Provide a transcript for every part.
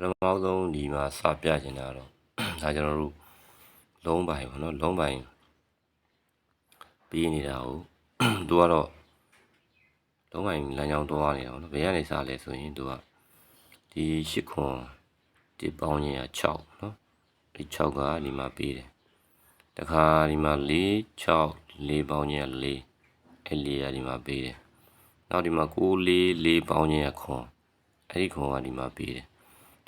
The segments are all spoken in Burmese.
ထမဆုံးဒီမှာစပြချင်တာတော့ဒါကျွန်တော်တို့လုံးပိုင်ပေါ့နော်လုံးပိုင်ပြီးနေတာကိုသူကတော့လုံးပိုင်လမ်းကြောင်းတွားနေတာပေါ့နော်ဘယ်ကနေစလဲဆိုရင်သူကဒီရှစ်ခွန်ဒီပေါင်းကြီးက6နော်ဒီ6ကဒီမှာပြီးတယ်တခါဒီမှာ4 6 4ပေါင်းကြီးက4အဲ့4ကဒီမှာပြီးတယ်နောက်ဒီမှာ9 4 4ပေါင်းကြီးကခွန်အဲ့ဒီခွန်ကဒီမှာပြီးတယ်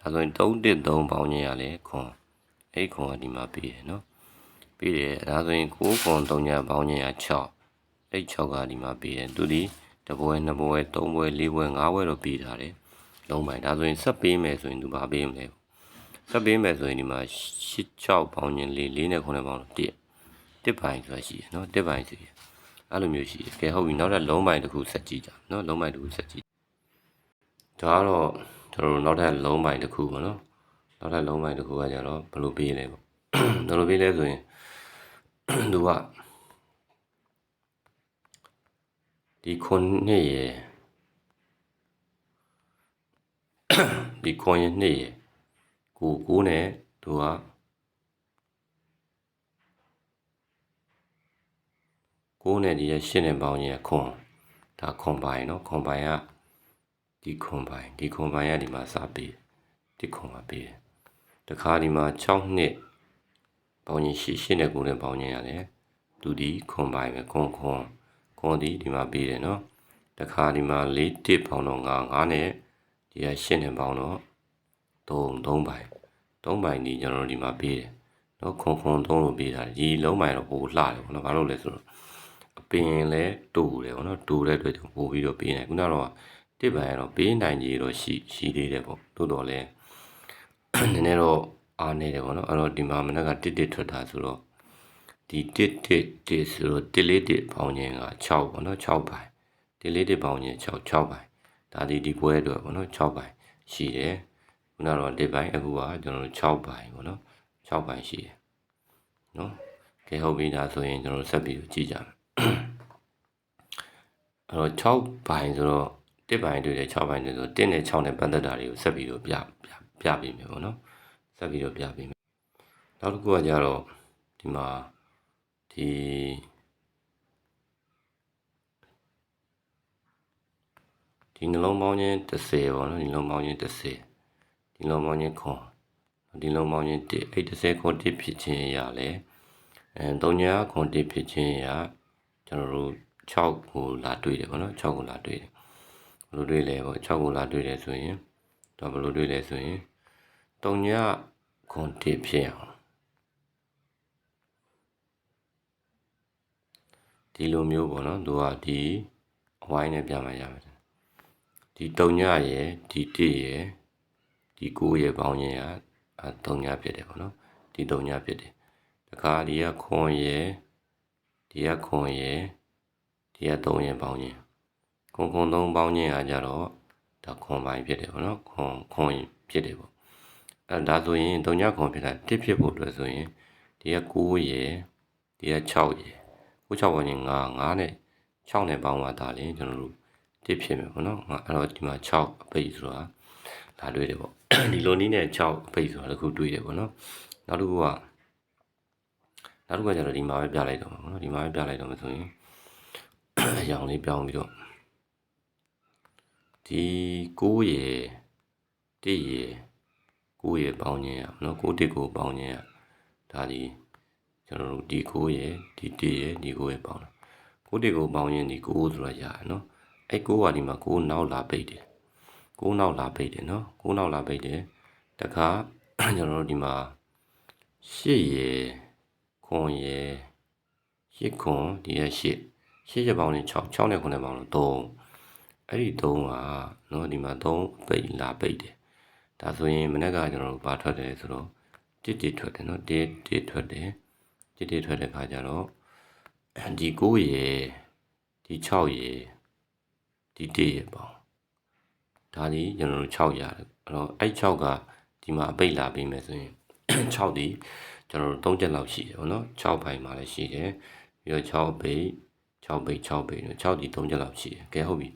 ဒါဆိုရင်313ပေါင်းချင်းရလဲခွန်အဲ့ခွန်ကဒီမှာပြီးတယ်နော်ပြီးတယ်ဒါဆိုရင်9ခွန်3ညပေါင်းချင်းရ6အဲ့6ကဒီမှာပြီးတယ်သူဒီတပွဲနှစ်ပွဲသုံးပွဲလေးပွဲငါးပွဲတော့ပြီးထားတယ်လုံးပိုင်းဒါဆိုရင်ဆက်ပေးမယ်ဆိုရင်သူဘာပေးမလဲဆက်ပေးမယ်ဆိုရင်ဒီမှာ6 6ပေါင်းချင်းလေးလေးနဲ့9ပေါင်းတော့1 1ပိုင်းဆိုတာရှိတယ်နော်1ပိုင်းရှိတယ်အဲ့လိုမျိုးရှိတယ်ကဲဟုတ်ပြီနောက်ထပ်လုံးပိုင်းတစ်ခုဆက်ကြည့်ကြနော်လုံးပိုင်းတစ်ခုဆက်ကြည့်ဒါကတော့ ကျွန်တော်တို့နောက်ထပ်လုံးပိုင်းတစ်ခုပေါ့နော်နောက်ထပ်လုံးပိုင်းတစ်ခုကကြတော့ဘယ်လိုပေးလဲပေါ့ဘယ်လိုပေးလဲဆိုရင်သူကဒီခုနှစ်ရယ်ဒီခွန်ရနှစ်ရယ်ကိုကိုနဲ့သူကကိုနဲ့ဒီရရှင်းနေပေါင်းရယ်ခွန်ဒါခွန်ပိုင်နော်ခွန်ပိုင်က ဒီခွန်ပိုင်းဒီခွန်ပိုင်းကဒီမှာစပေးဒီခွန်မှာပေးတယ်တခါဒီမှာ6နှစ်ပေါင်းရင်ရှိရှိနဲ့ကိုယ်နဲ့ပေါင်းရင်ရတယ်သူဒီခွန်ပိုင်းပဲခွန်ခွန်ခွန်ဒီဒီမှာပေးတယ်နော်တခါဒီမှာ4တစ်ပေါင်းတော့9 9နဲ့ဒီက8နဲ့ပေါင်းတော့3 3ပိုင်း3ပိုင်းဒီကျွန်တော်တို့ဒီမှာပေးတယ်နော်ခွန်ခွန်3လို့ပေးတာဒီလုံးပိုင်းတော့ဟိုလှတယ်ပေါ့နော်ဘာလို့လဲဆိုတော့အပင်လဲတူတယ်ပေါ့နော်တူတဲ့အတွက်ကြောင့်ပို့ပြီးတော့ပေးနေခုနကတော့ တစ်ပံကတော့ပေးနိုင်ကြီးတော့ရှိရှိသေးတယ်ပေါ့တိုးတော်လဲနည်းနည်းတော့အားနေတယ်ပေါ့နော်အဲ့တော့ဒီမှာမနက်ကတစ်တစ်ထွက်တာဆိုတော့ဒီတစ်တစ်တစ်ဆိုတော့တစ်လေးတစ်ပေါင်းခြင်းက6ပေါ့နော်6ပိုင်းတစ်လေးတစ်ပေါင်းခြင်း6 6ပိုင်းဒါဒီဒီပွဲအတွက်ပေါ့နော်6ပိုင်းရှိတယ်ခုနကတော့တစ်ပိုင်းအခုကကျွန်တော်တို့6ပိုင်းပေါ့နော်6ပိုင်းရှိတယ်နော်ကဲဟုတ်ပြီဒါဆိုရင်ကျွန်တော်တို့ဆက်ပြီးကြည့်ကြမယ်အဲ့တော့6ပိုင်းဆိုတော့ တစ်ပိုင်းတွေ့တယ်6ပိုင်းတွေ့ဆို1နဲ့6နဲ့ပတ်သက်တာတွေကိုဆက်ပြီးတော့ပြပြပြပေးမယ်ပေါ့နော်ဆက်ပြီးတော့ပြပေးမယ်နောက်တစ်ခုကကြတော့ဒီမှာဒီဒီနှလုံးပေါင်းချင်း30ပေါ့နော်ဒီနှလုံးပေါင်းချင်း30ဒီနှလုံးပေါင်းချင်းခွန်ဒီနှလုံးပေါင်းချင်း1အဲ့30ခွန်1ဖြစ်ခြင်းရလဲအဲ3ညာခွန်1ဖြစ်ခြင်းရကျွန်တော်တို့6ကိုလာတွေ့တယ်ပေါ့နော်6ကိုလာတွေ့တယ် ဘယ်လိုတွေ့လဲပေါ့6ကိုလာတွေ့တယ်ဆိုရင်တော့ဘယ်လိုတွေ့လဲဆိုရင်တုံညခွန်တစ်ဖြစ်အောင်ဒီလိုမျိုးပေါ့နော်သူကဒီအဝိုင်းနဲ့ပြမှရမယ်ဒီတုံညရဲ့ဒီတစ်ရဲ့ဒီ9ရဲ့ပေါင်းရင်ကအဲတုံညဖြစ်တယ်ပေါ့နော်ဒီတုံညဖြစ်တယ်တခါဒီကခွန်ရဲ့ဒီကခွန်ရဲ့ဒီက3ရဲ့ပေါင်းရင် ခွန်ခွန်သုံးပေါင်းခြင်းအားကြတော့ဒါခွန်ပိုင်းဖြစ်တယ်ပေါ့နော်ခွန်ခွန်ဖြစ်တယ်ပေါ့အဲဒါဆိုရင်တုံညခွန်ဖြစ်တာတစ်ဖြစ်ဖို့အတွက်ဆိုရင်ဒီက9ရယ်ဒီက6ရယ်9 6ပေါင်းရင်9 9နဲ့6နဲ့ပေါင်းသွားတာလေကျွန်တော်တို့တစ်ဖြစ်မယ်ပေါ့နော်အဲ့တော့ဒီမှာ6အပိတ်ဆိုတာဒါတွေ့တယ်ပေါ့ဒီလိုနည်းနဲ့6အပိတ်ဆိုတာတခုတွေ့တယ်ပေါ့နော်နောက်တစ်ခုကနောက်တစ်ခုကကျတော့ဒီမှာပဲပြလိုက်တော့မှာပေါ့နော်ဒီမှာပဲပြလိုက်တော့မှာဆိုရင်အရောင်လေးပြောင်းပြီးတော့ ဒီ9ရယ်1ရယ်9ရယ်ပေါင်းခြင်းရနော်9တစ်ကိုပေါင်းခြင်းရဒါဒီကျွန်တော်တို့ဒီ9ရယ်ဒီ1ရယ်ဒီ9ရယ်ပေါင်းတာ9တစ်ကိုပေါင်းခြင်းဒီ9ဆိုတာရနော်အဲ့9ကဒီမှာ9နောက်လာပိတ်တယ်9နောက်လာပိတ်တယ်နော်9နောက်လာပိတ်တယ်တခါကျွန်တော်တို့ဒီမှာ8ရယ်ခွန်ရယ်8ခွန်ဒီရ8 8ချက်ပေါင်းရင်6 6နဲ့9နဲ့ပေါင်းလို့3 အဲ့ဒီ3ကနော်ဒီမှာ3ပိတ်လာပိတ်တယ်ဒါဆိုရင်မနေ့ကကျွန်တော်တို့ဘာထွက်တယ်ဆိုတော့တစ်တစ်ထွက်တယ်နော်တစ်တစ်ထွက်တယ်တစ်တစ်ထွက်တဲ့ခါကျတော့ဒီ9ရယ်ဒီ6ရယ်ဒီ1ရယ်ပေါ့ဒါဒီကျွန်တော်တို့6ရတယ်အဲ့တော့အဲ့6ကဒီမှာအပိတ်လာပြီးမယ်ဆိုရင်6ဒီကျွန်တော်တို့3ချက်လောက်ရှိတယ်ပေါ့နော်6ပိုင်းမှာလည်းရှိတယ်ပြီးတော့6ပိတ်6ပိတ်6ပိတ်6ဒီ3ချက်လောက်ရှိတယ်ကဲဟုတ်ပြီ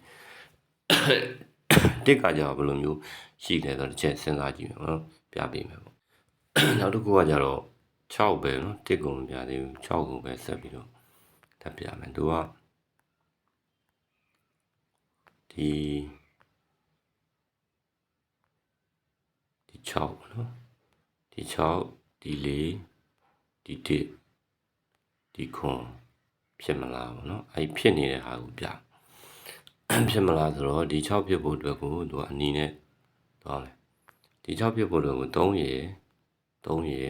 တစ်ကကြတော့ဘယ်လိုမျိုးရှိလဲဆိုတော့တစ်ချက်စဉ်းစားကြည့်မယ်နော်ပြပေးမယ်ပေါ့နောက်တစ်ခုကကြတော့6ပဲနော်တစ်ကုန်မပြသေးဘူး6ကုန်ပဲဆက်ပြီးတော့ထပ်ပြမယ်သူကဒီဒီ6နော်ဒီ6ဒီ4ဒီ1ဒီခွန်ဖြစ်မလားပေါ့နော်အဲ့ဖြစ်နေတဲ့ဟာကိုပြ ဖြစ်မလားဆိုတော့ဒီ6ဖြစ်ဖို့အတွက်ကိုသူကအနီနဲ့သွားမယ်ဒီ6ဖြစ်ဖို့အတွက်ကို3ရေ3ရေ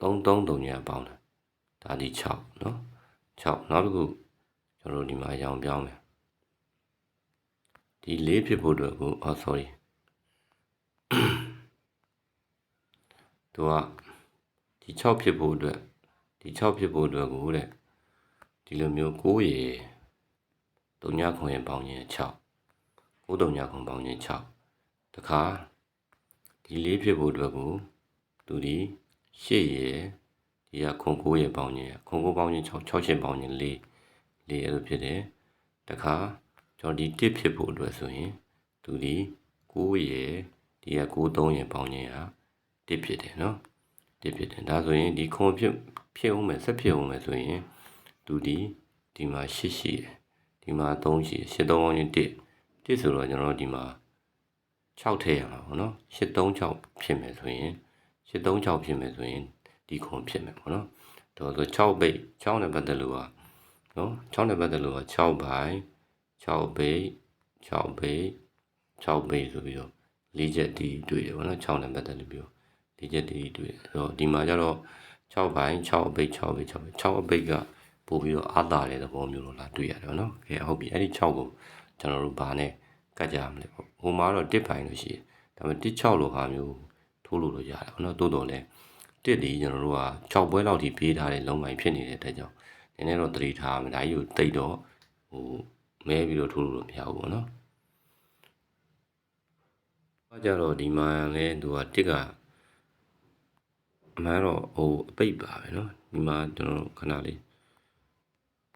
3 3 3ညပေါင်းတယ်ဒါဒီ6နော်6နောက်တစ်ခုကျွန်တော်တို့ဒီမှာရောင်ပြောင်းမယ်ဒီ4ဖြစ်ဖို့အတွက်ကိုအော် sorry သူကဒီ6ဖြစ်ဖို့အတွက်ဒီ6ဖြစ်ဖို့အတွက်ကိုတဲ့ ဒီလိုမျိုး9ရေ3ညခွန်ရင်ပေါင်းရင်6 9 3ညခွန်ပေါင်းရင်6တခါဒီ4ဖြစ်ဖို့အတွက်ကိုသူဒီ8ရေဒီကခွန်9ရေပေါင်းရင်ခွန်9ပေါင်းရင်6 6ရှင်ပေါင်းရင်4 4အဲ့လိုဖြစ်တယ်တခါကျွန်တော်ဒီ1ဖြစ်ဖို့အတွက်ဆိုရင်သူဒီ9ရေဒီက9 3ရေပေါင်းရင်ဟာ1ဖြစ်တယ်နော်1ဖြစ်တယ်ဒါဆိုရင်ဒီခွန်ဖြစ်ဖြစ်အောင်မယ်ဆက်ဖြစ်အောင်မယ်ဆိုရင် သူဒီဒီမှာ8ရှိတယ်ဒီမှာ3ရှိတယ်8 3ပေါင်းရင်1 1ဆိုတော့ကျွန်တော်တို့ဒီမှာ6ထည့်ရမှာပေါ့နော်836ဖြစ်မယ်ဆိုရင်836ဖြစ်မယ်ဆိုရင်ဒီခွန်ဖြစ်မယ်ပေါ့နော်ဒါဆို6ဘိတ်6နဲ့ပတ်သက်လို့ကနော်6နဲ့ပတ်သက်လို့က6ဘိုင်6ဘိတ်6ဘိတ်6ဘိတ်ဆိုပြီးတော့၄ချက်တီးတွေ့တယ်ပေါ့နော်6နဲ့ပတ်သက်လို့ပြော၄ချက်တီးတွေ့တယ်ဆိုတော့ဒီမှာကျတော့6ဘိုင်6ဘိတ်6ဘိတ်6ဘိတ်6ဘိတ်က ပို့ပြီးတော့အားသာတဲ့သဘောမျိုးလို့လာတွေ့ရတယ်ပေါ့နော်ကဲဟုတ်ပြီအဲ့ဒီ6ကိုကျွန်တော်တို့ဗာနဲ့ကတ်ကြရမလဲပေါ့ဟိုမှာတော့တစ်ပိုင်းလို့ရှိတယ်ဒါပေမဲ့တစ်6လို့ဟာမျိုးထိုးလို့တော့ရတယ်ပေါ့နော်တိုးတော်လဲတစ်ဒီကျွန်တော်တို့က6ပွဲလောက်ထိပေးထားတဲ့လုံးပိုင်းဖြစ်နေတဲ့အတွက်ကြောင့်နည်းနည်းတော့သတိထားမယ်ဒါကြီးကိုတိတ်တော့ဟိုမဲပြီးတော့ထိုးလို့တော့မရဘူးပေါ့နော်။အဲကြတော့ဒီမှာလဲသူကတစ်ကအမှန်တော့ဟိုအပိတ်ပါပဲเนาะဒီမှာကျွန်တော်ခဏလေး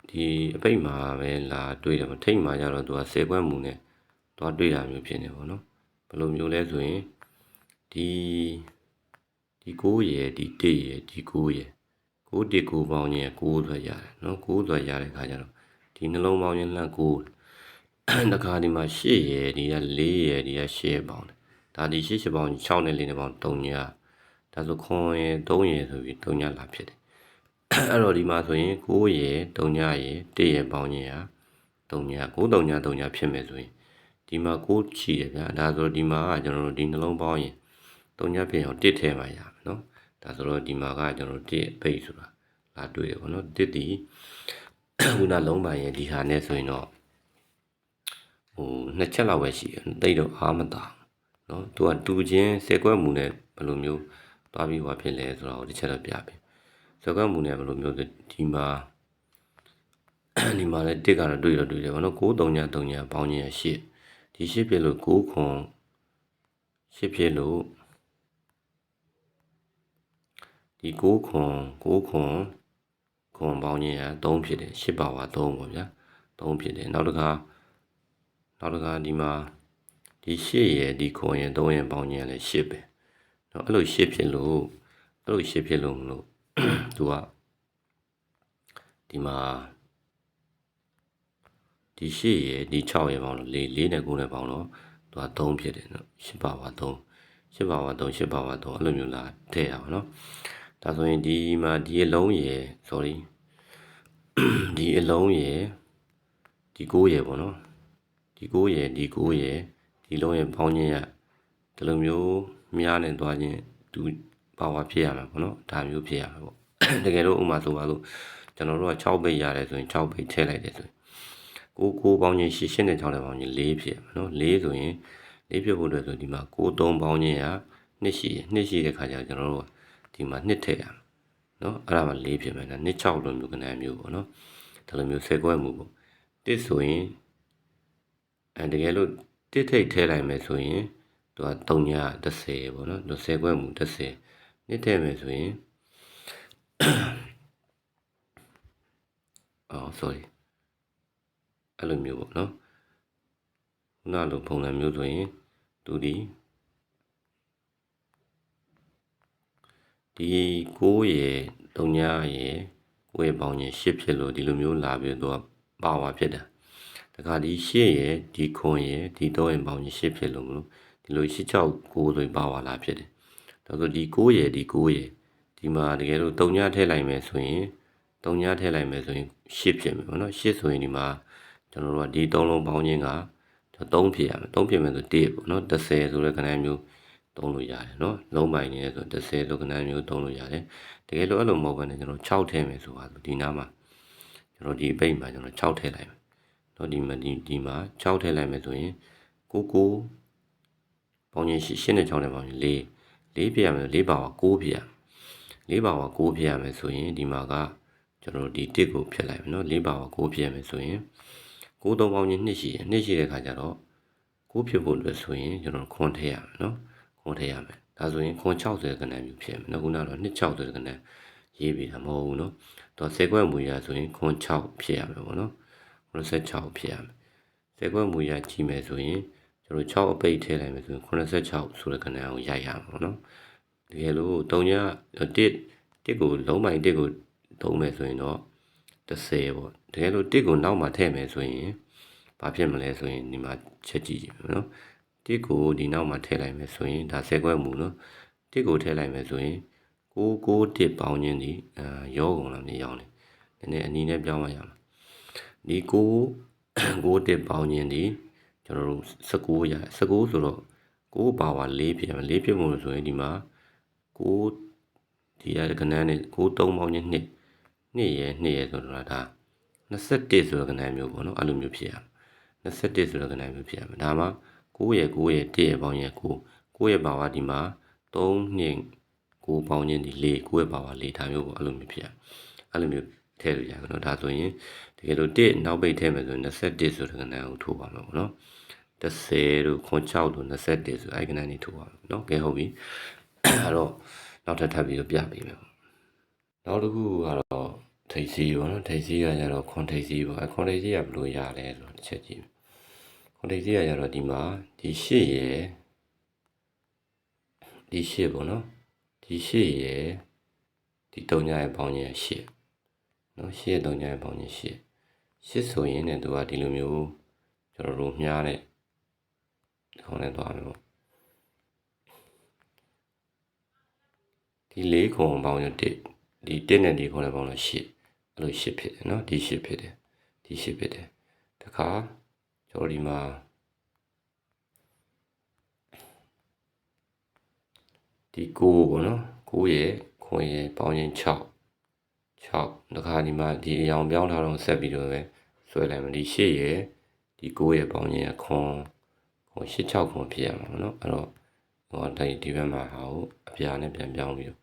ဒီအပိတ်မှာပဲလာတွေ့တယ်မထိတ်မှာကြတော့သူက10ခွက်မူနဲ့သွားတွေ့တာမျိုးဖြစ်နေပေါ့နော်ဘယ်လိုမျိုးလဲဆိုရင်ဒီဒီ9ရယ်ဒီ1ရယ်ဒီ9ရယ်9 1 9ပေါင်းရင်9ဆိုရတယ်နော်9ဆိုရတဲ့ခါကျတော့ဒီနှလုံးပေါင်းရင်လှန်9တခါဒီမှာ8ရယ်ဒီက4ရယ်ဒီက8ပေါင်းတယ်ဒါဒီ8 8ပေါင်း6နဲ့4နဲ့ပေါင်း3ညဒါဆိုခွန်ရယ်3ရယ်ဆိုပြီး3ညလာဖြစ်တယ် အဲ့တော့ဒီမှာဆိုရင်9ရယ်3ညရယ်1ရယ်ပေါင်းရင်ဟာ3ည9 3ည3ညဖြစ်မယ်ဆိုရင်ဒီမှာ9ချီရဗျာဒါဆိုတော့ဒီမှာကကျွန်တော်တို့ဒီနှလုံးပေါင်းရင်3ညဖြစ်အောင်1ထဲမှာရမယ်နော်ဒါဆိုတော့ဒီမှာကကျွန်တော်တို့1ဖိတ်ဆိုတာလာတွေ့တယ်ပေါ့နော်1ဒီခုနလုံးပိုင်းရဲ့ဒီဟာနဲ့ဆိုရင်တော့ဟိုနှစ်ချက်လောက်ပဲရှိတယ်တိတ်တော့အားမတာနော်သူကတူချင်းစေကွက်မူနဲ့ဘယ်လိုမျိုးသွားပြီးဟောဖြစ်လဲဆိုတော့တစ်ချက်တော့ပြပြီ စေကွက်မူနဲ့ဘယ်လိုမျိုးဒီမှာဒီမှာလည်းတစ်ကတော့တွေ့တော့တွေ့တယ်ဗောနော်9 3ည3ညပေါင်းချင်းရှစ်ဒီရှစ်ဖြစ်လို့9ခွန်ရှစ်ဖြစ်လို့ဒီ9ခွန်9ခွန်ခွန်ပေါင်းချင်းက3ဖြစ်တယ်ရှစ်ပါဝါ3ပေါ့ဗျာ3ဖြစ်တယ်နောက်တစ်ခါနောက်တစ်ခါဒီမှာဒီရှစ်ရယ်ဒီခွန်ရယ်3ရယ်ပေါင်းချင်းကလည်းရှစ်ပဲเนาะအဲ့လိုရှစ်ဖြစ်လို့အဲ့လိုရှစ်ဖြစ်လို့မလို့ သူကဒီမှာဒီ8ရယ်ဒီ6ရယ်ပေါင်းလို့4 4နဲ့9နဲ့ပေါင်းတော့သူက3ဖြစ်တယ်နော်8ပါဝါ3 8ပါဝါ3 8ပါဝါ3အဲ့လိုမျိုးလာထည့်ရပါနော်ဒါဆိုရင်ဒီမှာဒီအလုံးရယ် sorry ဒီအလုံးရယ်ဒီ9ရယ်ပေါ့နော်ဒီ9ရယ်ဒီ9ရယ်ဒီလုံးရယ်ပေါင်းခြင်းရဒီလိုမျိုးများနေသွားခြင်းသူ ပါဝါဖြစ်ရမှာပေါ့နော်ဒါမျိုးဖြစ်ရမှာပေါ့တကယ်လို့ဥမာဆိုပါလို့ကျွန်တော်တို့က6ပိတ်ရတယ်ဆိုရင်6ပိတ်ထည့်လိုက်တယ်ဆိုရင်6 9ပေါင်းချင်း8 8နဲ့6နဲ့ပေါင်းချင်း4ဖြစ်မှာနော်4ဆိုရင်4ဖြစ်ဖို့အတွက်ဆိုဒီမှာ6 3ပေါင်းချင်းက2ရှိရ2ရှိတဲ့ခါကျတော့ကျွန်တော်တို့ဒီမှာ2ထည့်ရမှာနော်အဲ့ဒါမှ4ဖြစ်မယ်နော်2 6လိုမျိုးကဏ္ဍမျိုးပေါ့နော်ဒါလိုမျိုးဆဲကွဲမှုပေါ့တစ်ဆိုရင်အဲတကယ်လို့တစ်ထိတ်ထဲလိုက်မယ်ဆိုရင်သူက3ည30ပေါ့နော်သူဆဲကွဲမှု30 နှစ်ထဲမယ်ဆိုရင်အော် sorry အဲ့လိုမျိုးပေါ့နော်ခုနလိုပုံစံမျိုးဆိုရင်သူဒီဒီ6ရယ်3ရယ်ကိုယ့်ရဲ့ပေါင်းရင်10ဖြစ်လို့ဒီလိုမျိုးလာပြီးတော့ပါဝါဖြစ်တာတခါဒီ10ရယ်ဒီခွန်ရယ်ဒီ3ရယ်ပေါင်းရင်10ဖြစ်လို့မလို့ဒီလို6 6 9ဆိုရင်ပါဝါလာဖြစ်တယ် ဒါဆိုဒီ6ရယ်ဒီ9ရယ်ဒီမှာတကယ်လို့3ညထည့်လိုက်မယ်ဆိုရင်3ညထည့်လိုက်မယ်ဆိုရင်10ဖြစ်မယ်ပေါ့နော်10ဆိုရင်ဒီမှာကျွန်တော်တို့ကဒီ3လုံးပေါင်းခြင်းက3ဖြစ်ရမယ်3ဖြစ်မယ်ဆို1ပေါ့နော်10ဆိုတဲ့ခဏမျိုးသုံးလို့ရတယ်เนาะလုံးပိုင်နေဆို30ဆိုကဏ္ဍမျိုးသုံးလို့ရတယ်တကယ်လို့အဲ့လိုမဟုတ်ဘဲနဲ့ကျွန်တော်6ထည့်မယ်ဆိုပါဆိုဒီနားမှာကျွန်တော်ဒီဘိတ်မှာကျွန်တော်6ထည့်လိုက်မယ်เนาะဒီမှာဒီဒီမှာ6ထည့်လိုက်မယ်ဆိုရင်ကိုကိုပေါင်းရင်ရှင်းနဲ့6နဲ့ပေါင်းရင်4 ၄ဖြစ်ရမယ်၄ပါဝါ6ဖြစ်ရမယ်၄ပါဝါ6ဖြစ်ရမယ်ဆိုရင်ဒီမှာကကျွန်တော်ဒီတစ်ကိုဖြစ်လိုက်မယ်နော်၄ပါဝါ6ဖြစ်ရမယ်ဆိုရင်6သုံးပေါင်းချင်း2ရှိရ2ရှိတဲ့ခါကျတော့6ဖြစ်ဖို့အတွက်ဆိုရင်ကျွန်တော်ခွန်ထည့်ရမယ်နော်ခွန်ထည့်ရမယ်ဒါဆိုရင်ခွန်60ကဏ္ဍမျိုးဖြစ်မယ်နော်ခုနကတော့260ကဏ္ဍရေးပြီးတာမဟုတ်ဘူးနော်တော့10ခွက်မူရဆိုရင်ခွန်6ဖြစ်ရမယ်ပေါ့နော်96ဖြစ်ရမယ်10ခွက်မူရကြည့်မယ်ဆိုရင် ကျွန်တော်6အပိတ်ထည့်လိုက်မယ်ဆိုရင်86ဆိုတဲ့ကဏ္ဍကိုရိုက်ရမှာပေါ့နော်တကယ်လို့3ည1 1ကိုလုံးပိုင်း1ကိုသုံးမယ်ဆိုရင်တော့30ပေါ့တကယ်လို့1ကိုနောက်မှထည့်မယ်ဆိုရင်ဘာဖြစ်မလဲဆိုရင်ဒီမှာချက်ကြည့်ကြည့်မယ်နော်တစ်ကိုဒီနောက်မှာထည့်လိုက်မယ်ဆိုရင်ဒါဆဲခွဲမှုနော်တစ်ကိုထည့်လိုက်မယ်ဆိုရင်ကိုကိုတစ်ပေါင်းခြင်းဒီအာရောကုန်လာနေရောင်းနေနည်းနည်းအနီးနဲ့ပြောင်းရရမှာဒီကိုကိုတစ်ပေါင်းခြင်းဒီ ကျွန်တော်တို့19ရ19ဆိုတော့ကိုပါဝါ4ဖြစ်မယ်4ဖြစ်မှုလို့ဆိုရင်ဒီမှာကိုဒီရကနန်းနဲ့ကို3ပေါင်းခြင်း2 2ရယ်2ရယ်ဆိုတော့ဒါ21ဆိုတဲ့ကနန်းမျိုးပေါ့နော်အဲ့လိုမျိုးဖြစ်ရမယ်21ဆိုတဲ့ကနန်းမျိုးဖြစ်ရမယ်ဒါမှ9ရဲ့9ရဲ့1ရဲ့ပေါင်းရဲ့9 9ရဲ့ပါဝါဒီမှာ3နှစ်9ပေါင်းခြင်းဒီ4 9ရဲ့ပါဝါ4ဒါမျိုးပေါ့အဲ့လိုမျိုးဖြစ်ရအဲ့လိုမျိုးထည့်လို့ရမယ်နော်ဒါဆိုရင် တကယ်လို့1နောက်ပိတ်ထည့်မယ်ဆိုရင်21ဆိုတဲ့ကဏ္ဍကိုထိုးပါမယ်ပေါ့နော်30တို့ခွန်6တို့21ဆိုအဲ့ကဏ္ဍနေထိုးပါမယ်နော်ကဲဟုတ်ပြီအဲ့တော့နောက်ထပ်ထပ်ပြီးတော့ပြပေးမယ်ပေါ့နောက်တစ်ခုကတော့ထိတ်စီပေါ့နော်ထိတ်စီကကြတော့ခွန်ထိတ်စီပေါ့အခွန်ထိတ်စီကဘယ်လိုရလဲဆိုတော့တစ်ချက်ကြည့်ခွန်ထိပ်စီးရကြတော့ဒီမှာဒီရှစ်ရယ်ဒီရှစ်ပေါ့နော်ဒီရှစ်ရယ်ဒီတုံညာရဲ့ပေါင်းရဲ့ရှစ်နော်ရှစ်ရဲ့တုံညာရဲ့ပေါင်းရဲ့ရှစ် ရှစ်ဆိုရင်လည်းသူကဒီလိုမျိုးကျွန်တော်တို့မြားတဲ့ခေါင်းနဲ့သွားမယ်ပေါ့ဒီလေးခုံပေါင်းရတစ်ဒီတစ်နဲ့ဒီခုံနဲ့ပေါင်းလို့ရှစ်အဲ့လိုရှစ်ဖြစ်တယ်နော်ဒီရှစ်ဖြစ်တယ်ဒီရှစ်ဖြစ်တယ်တခါကျွန်တော်ဒီမှာဒီ9ပေါ့နော်9ရဲ့ခွန်ရဲ့ပေါင်းရင်6 6တခါဒီမှာဒီအရောင်ပြောင်းထားတော့ဆက်ပြီးတော့ပဲ ဆွဲလိုက်မယ်ဒီ8ရဲ့ဒီ9ရဲ့ပေါင်းရင်ခွန်ခွန်8 6ခွန်ဖြစ်ရမှာပေါ့နော်အဲ့တော့ဟိုဒီဒီဘက်မှာဟာကိုအပြာနဲ့ပြန်ပြောင်းပြီးတော့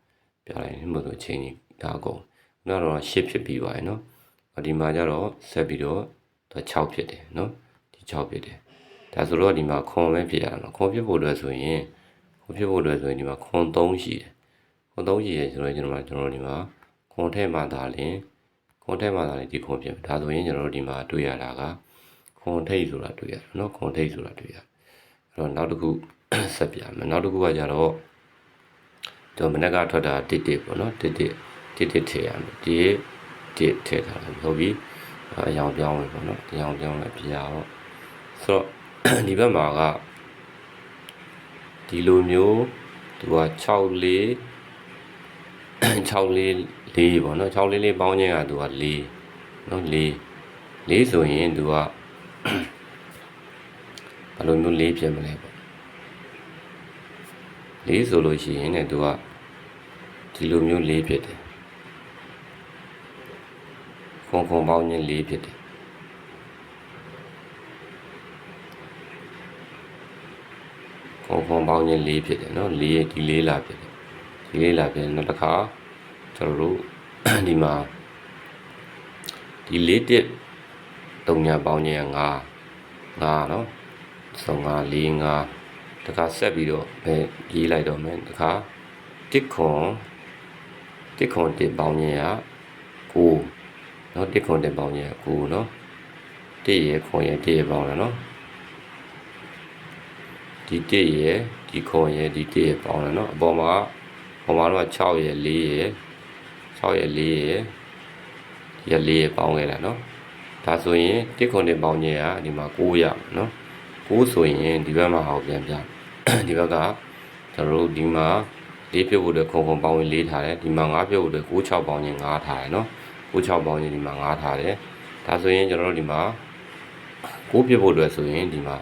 ပြလိုက်ရင်မလို့အချိန်ကြီးဒါအကုန်နောက်တော့8ဖြစ်ပြီးပါရဲ့နော်ဒီမှာကျတော့ဆက်ပြီးတော့6ဖြစ်တယ်နော်6ဖြစ်တယ်ဒါဆိုတော့ဒီမှာခွန်ပဲဖြစ်ရမှာခွန်ဖြစ်ဖို့အတွက်ဆိုရင်ခွန်ဖြစ်ဖို့အတွက်ဆိုရင်ဒီမှာခွန်3ရှိတယ်ခွန်3ရှိတယ်ဆိုတော့ကျွန်တော်ကျွန်တော်ဒီမှာခွန်ထဲမှာဒါလင် ခွန်ထဲမှာဒါလင်ဒီခွန်ဖြစ်ဒါဆိုရင်ကျွန်တော်တို့ဒီမှာတွေ့ရတာကခွန်ထိတ်ဆိုတာတွေ့ရတယ်နော်ခွန်ထိတ်ဆိုတာတွေ့ရအဲ့တော့နောက်တစ်ခုဆက်ပြမယ်နောက်တစ်ခုကကြတော့ကျွန်တော်မနေ့ကထွက်တာတစ်တစ်ပေါ့နော်တစ်တစ်တစ်တစ်ထည့်ရမယ်ဒီတစ်ထည့်ထားတယ်ဟုတ်ပြီအရောင်ပြောင်းမယ်ပေါ့နော်အရောင်ပြောင်းမယ်ပြရတော့ဆိုတော့ဒီဘက်မှာကဒီလိုမျိုးသူက6လေး6လေး လေးပေါ့နော်6လေးလေးပေါင်းခြင်းကသူက4နော်4 4ဆိုရင်သူကဘယ်လိုမျိုး4ဖြစ်မလဲပေါ့4ဆိုလို့ရှိရင်ねသူကဒီလိုမျိုး4ဖြစ်တယ်ခွန်ခွန်ပေါင်းခြင်း4ဖြစ်တယ်ခွန်ခွန်ပေါင်းခြင်း၄ဖြစ်တယ်နော်၄ဒီ၄လာဖြစ်တယ်ဒီ၄လာဖြစ်နောက်တစ်ခါ ကျွန်တော်တို့ဒီမှာဒီ၄တစ်တုံညာပေါင်းခြင်း5 5နော်ဆုံး5 4 5တခါဆက်ပြီးတော့အဲရေးလိုက်တော့မယ်တခါတစ်ခွန်တစ်ခွန်တစ်ပေါင်းခြင်းက9နော်တစ်ခွန်တစ်ပေါင်းခြင်းက9နော်တစ်ရခွန်ရတစ်ရပေါင်းလားနော်ဒီတစ်ရယ်ဒီခွန်ရယ်ဒီတစ်ရယ်ပေါင်းတယ်နော်အပေါ်မှာဟိုမှာတော့6ရယ်4ရယ် 6ရယ်4ရယ်ဒီက4ရယ်ပေါင်းခဲ့တာနော်ဒါဆိုရင်တစ်ခွန်တစ်ပေါင်းခြင်းကဒီမှာ9ရမယ်နော်9ဆိုရင်ဒီဘက်မှာဟောပြန်ပြဒီဘက်ကကျွန်တော်တို့ဒီမှာ၄ပြုတ်ဖို့အတွက်ခုံခုံပေါင်းရင်၄ထားတယ်ဒီမှာ၅ပြုတ်ဖို့အတွက်9 6ပေါင်းခြင်း5ထားတယ်နော်9 6ပေါင်းခြင်းဒီမှာ5ထားတယ်ဒါဆိုရင်ကျွန်တော်တို့ဒီမှာ9ပြစ်ဖို့အတွက်ဆိုရင်ဒီမှာ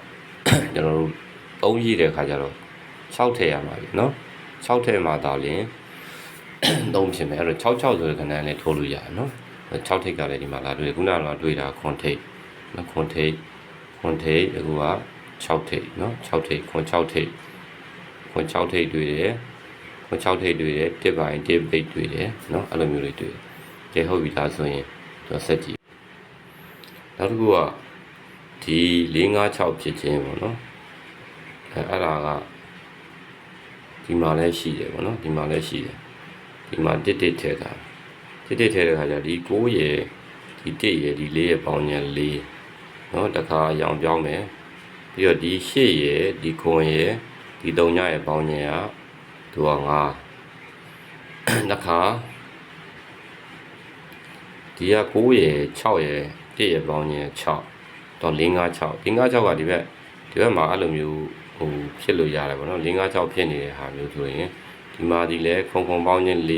ကျွန်တော်တို့သုံးရည်တဲ့ခါကျတော့6ထည့်ရမှာပြီเนาะ6ထည့်မှာတော့လင်း သုံးဖြစ်မယ်အဲ့တော့66ဆိုတဲ့ခဏလေးထိုးလို့ရတယ်နော်6ထိပ်ကလည်းဒီမှာလာတွေ့ခုနကလာတွေ့တာခွန်ထိပ်နော်ခွန်ထိပ်ခွန်ထိပ်အခုက6ထိပ်နော်6ထိပ်ခွန်6ထိပ်ခွန်6ထိပ်တွေ့တယ်ခွန်6ထိပ်တွေ့တယ်တစ်ပိုင်းတစ်ပိတ်တွေ့တယ်နော်အဲ့လိုမျိုးလေးတွေ့တယ်ကဲဟုတ်ပြီဒါဆိုရင်ကျွန်တော်ဆက်ကြည့်နောက်တစ်ခုကဒီ656ဖြစ်ခြင်းပေါ့နော်အဲအဲ့ဒါကဒီမှာလည်းရှိတယ်ပေါ့နော်ဒီမှာလည်းရှိတယ် ဒီမှာတစ်တစ်ထဲတာတစ်တစ်ထဲတဲ့ခါကျဒီ9ရယ်ဒီ1ရယ်ဒီ4ရယ်ပေါင်းညာ4เนาะတခါရောင်ပြောင်းမယ်ပြီးတော့ဒီ8ရယ်ဒီ9ရယ်ဒီ3ညရယ်ပေါင်းညာကသူက9တခါဒီက9ရယ်6ရယ်1ရယ်ပေါင်းညာ6တော့5 5 6 5 6ကဒီဘက်ဒီဘက်မှာအဲ့လိုမျိုးဟိုဖြစ်လို့ရတယ်ပေါ့နော်5 5 6ဖြစ်နေတဲ့ဟာမျိုးဆိုရင် ဒီမှာဒီလဲခုံခုံပေါင်းခြင်း4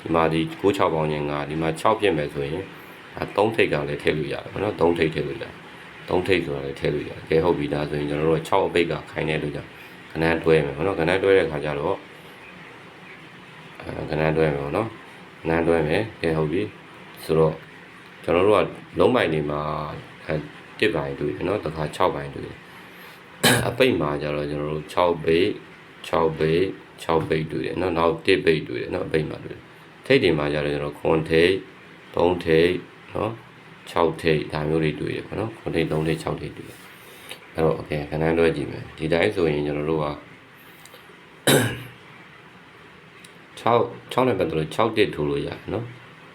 ဒီမှာဒီ9 6ပေါင်းခြင်း5ဒီမှာ6ဖြစ်မယ်ဆိုရင်အဲ3ထိပ်ကလည်းထည့်လို့ရတယ်ပေါ့နော်3ထိပ်ထည့်လို့ရတယ်3ထိပ်ဆိုတာလည်းထည့်လို့ရတယ်ကဲဟုတ်ပြီဒါဆိုရင်ကျွန်တော်တို့6အပိတ်ကခိုင်းတဲ့လို့ကြောင့်ခဏတွဲမယ်ပေါ့နော်ခဏတွဲတဲ့ခါကျတော့အဲခဏတွဲမယ်ပေါ့နော်ခဏတွဲမယ်ကဲဟုတ်ပြီဆိုတော့ကျွန်တော်တို့ကလုံးပိုင်နေမှာအဲတစ်ပိုင်တွေ့တယ်နော်တခါ6ပိုင်တွေ့တယ်အပိတ်မှာကြတော့ကျွန်တော်တို့6ဘိတ်6ဘိတ် 6ဘိတ်တွေ့တယ်เนาะနောက်1ဘိတ်တွေ့တယ်เนาะအပိတ်မှာတွေ့တယ်ထိတ်တွေမှာကြတော့ကျွန်တော်ခွန်ထိတ်3ထိတ်เนาะ6ထိတ်ဒါမျိုးတွေတွေ့တယ်ပေါ့နော်ခွန်ထိတ်3ထိတ်6ထိတ်တွေ့တယ်အဲ့တော့โอเคခဏတွဲကြည့်မယ်ဒီတိုင်းဆိုရင်ကျွန်တော်တို့က6 6နဲ့ပတ်သက်လို့6တစ်ထိုးလို့ရတယ်เนาะ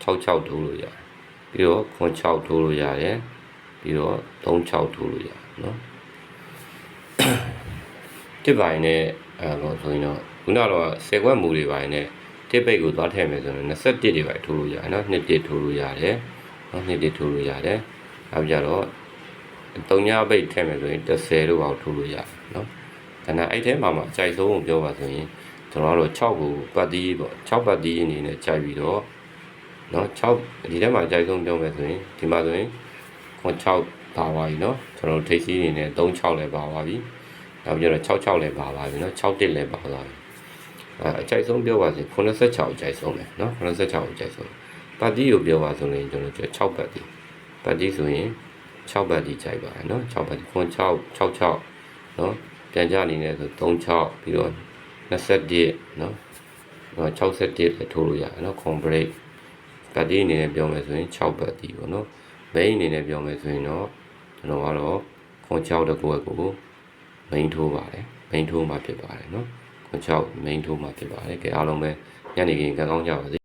6 6ထိုးလို့ရတယ်ပြီးတော့ခွန်6ထိုးလို့ရတယ်ပြီးတော့3 6ထိုးလို့ရတယ်เนาะ တစ်ပိုင်းနဲ့အဲတော့ဆိုရင်တော့ ခုနကတော့10ခွက်မူတွေပိုင်းနဲ့တစ်ပိတ်ကိုသွားထည့်မယ်ဆိုရင်21တွေပိုင်းထိုးလို့ရတယ်နော်2တစ်ထိုးလို့ရတယ်နော်2တစ်ထိုးလို့ရတယ်နောက်ကြတော့3ညပိတ်ထည့်မယ်ဆိုရင်10တို့အောင်ထိုးလို့ရတယ်နော်ဒါနဲ့အဲ့ထဲမှာမှအကြိုက်ဆုံးကိုပြောပါဆိုရင်ကျွန်တော်တို့6ကိုပတ်တီးပေါ့6ပတ်တီးအနေနဲ့ကြိုက်ပြီးတော့နော်6ဒီထဲမှာအကြိုက်ဆုံးပြောမယ်ဆိုရင်ဒီမှာဆိုရင်ခွန်6ပါသွားပြီနော်ကျွန်တော်တို့ထိပ်စီးအနေနဲ့3 6လည်းပါသွားပြီ နောက်ပြီးတော့66လည်းပါပါပြီเนาะ61လည်းပါသွားပြီ အဲအကြိုက်ဆုံးပြောပါစေ86အကြိုက်ဆုံးပဲเนาะ86အကြိုက်ဆုံးပတ်တီကိုပြောပါဆိုရင်ကျွန်တော်တို့6ပတ်တီပတ်တီဆိုရင်6ပတ်တီကြိုက်ပါတယ်เนาะ6ပတ်တီခွန်6 66เนาะပြန်ကြအနေနဲ့ဆို36ပြီးတော့21เนาะ61လည်းထိုးလို့ရတယ်เนาะ complete ပတ်တီအနေနဲ့ပြောမယ်ဆိုရင်6ပတ်တီပေါ့เนาะ main အနေနဲ့ပြောမယ်ဆိုရင်တော့ကျွန်တော်ကတော့ခွန်6တကွက်ကို main ထိုးပါတယ် main ထိုးမှာဖြစ်ပါတယ်เนาะ ခွန်6 main ထိုးမှာဖြစ်ပါတယ်ကဲအားလုံးပဲညနေခင်းကံကောင်းကြပါစေ